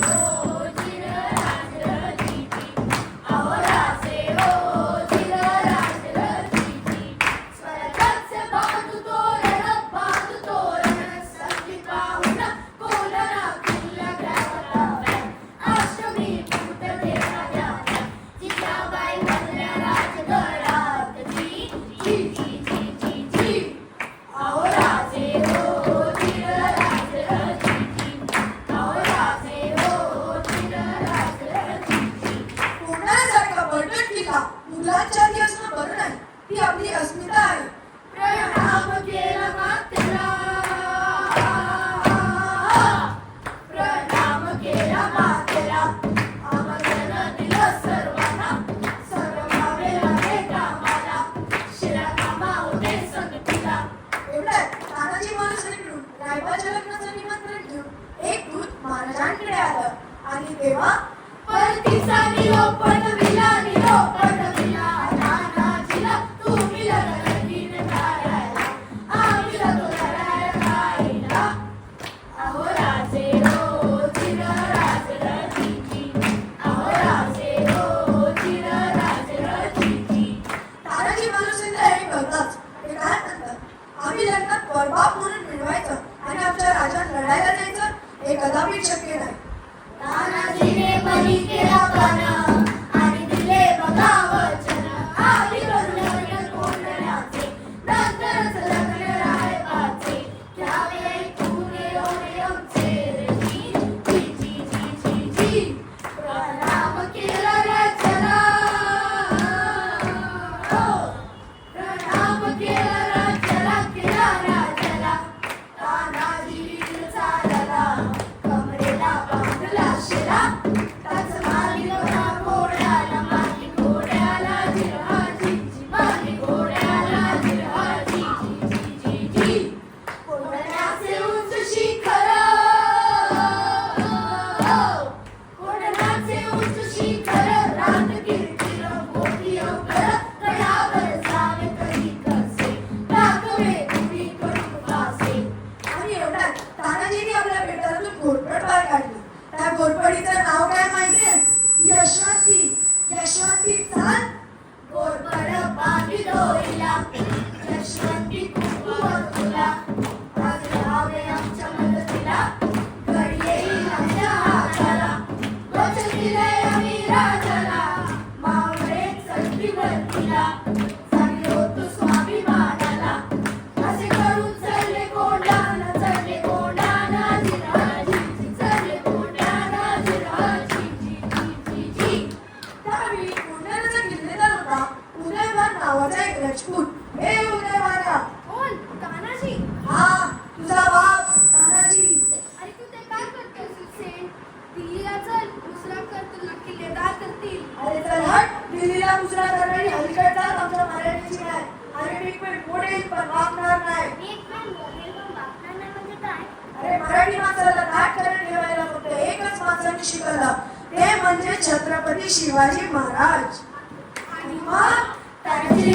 Lord. तुला आचार्य असणं बरं नाही. ती आपली अस्मिता आहे. प्रणाम केला मातेला प्रणाम केला मातेला आमंत्रण दिलं सर्वांना. सर्वावे लागे कामाला. शिरा कामा होते संगतीला. एवढ्यात तानाजी महाराजांनी मिळून रायबाच्या लग्नाचं निमंत्रण घेऊन एक दूत महाराजांकडे आलं. आणि तेव्हा परतीचा निरोप मिळवायचा आणि आमच्या राजा लढायला जायचं हे कदापि शक्य नाही. घोरपड पार काढली. त्या घोरपडीचं नाव काय माहितीये? यशवंती. यशवंती चाल घोरपड बागी डोईला यशवंती माझा दुसरा करणारी हलकटला आमच्या मराठीची नाही. मी पण पण नाही म्हणजे अरे मराठी माणसाला ठेवायला फक्त एकच माणसाने शिकवलं. ते म्हणजे छत्रपती शिवाजी महाराज. आणि मग त्यांची